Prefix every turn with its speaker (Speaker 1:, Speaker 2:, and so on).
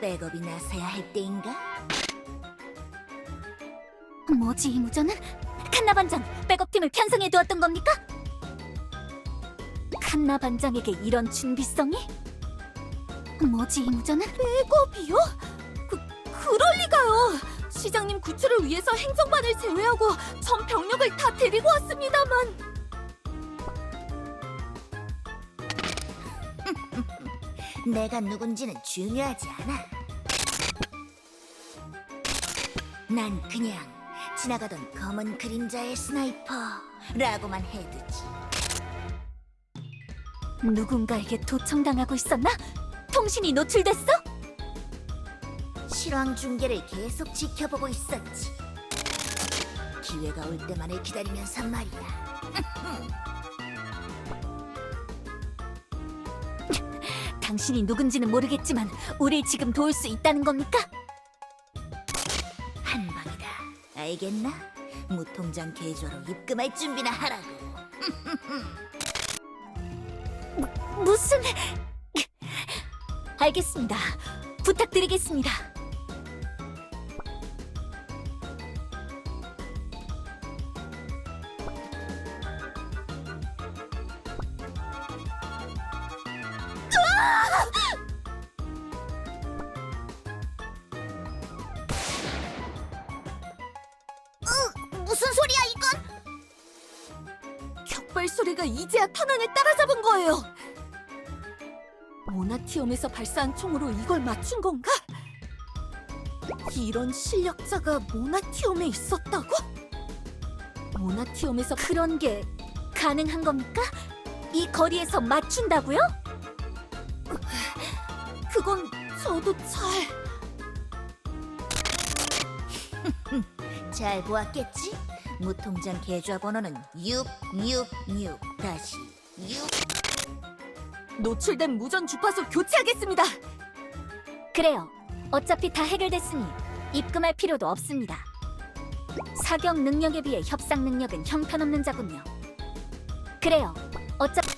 Speaker 1: 백업이 나서야 할 때인가?
Speaker 2: 뭐지 이 무전은? 칸나 반장 백업팀을 편성해 두었던 겁니까? 칸나 반장에게 이런 준비성이? 뭐지 이 무전은? 백업이요? 그 그럴 리가요. 시장님 구출을 위해서 행정반을 제외하고 전 병력을 다 데리고 왔습니다만
Speaker 1: 내가 누군지는 중요하지 않아. 난 그냥 지나가던 검은 그림자의 스나이퍼라고만 해두지.
Speaker 2: 누군가에게 도청당하고 있었나? 통신이 노출됐어?
Speaker 1: 실황 중계를 계속 지켜보고 있었지. 기회가 올 때만을 기다리면서 말이야.
Speaker 2: 당신이 누군지는 모르겠지만 우릴 지금 도울 수 있다는 겁니까?
Speaker 1: 한 방이다. 알겠나? 무통장 계좌로 입금할 준비나 하라고.
Speaker 2: 무슨... 알겠습니다. 부탁드리겠습니다.
Speaker 1: 무슨 소리야 이건?
Speaker 2: 격발 소리가 이제야 탄환에 따라잡은 거예요. 모나티엄에서 발사한 총으로 이걸 맞춘 건가? 이런 실력자가 모나티엄에 있었다고? 모나티엄에서 그런 게 가능한 겁니까? 이 거리에서 맞춘다고요? 그건 저도 잘...
Speaker 1: 잘 보았겠지? 무통장 계좌 번호는 666 다시 6
Speaker 2: 노출된 무전 주파수 교체하겠습니다. 그래요. 어차피 다 해결됐으니 입금할 필요도 없습니다. 사격 능력에 비해 협상 능력은 형편없는 자군요. 그래요. 어차피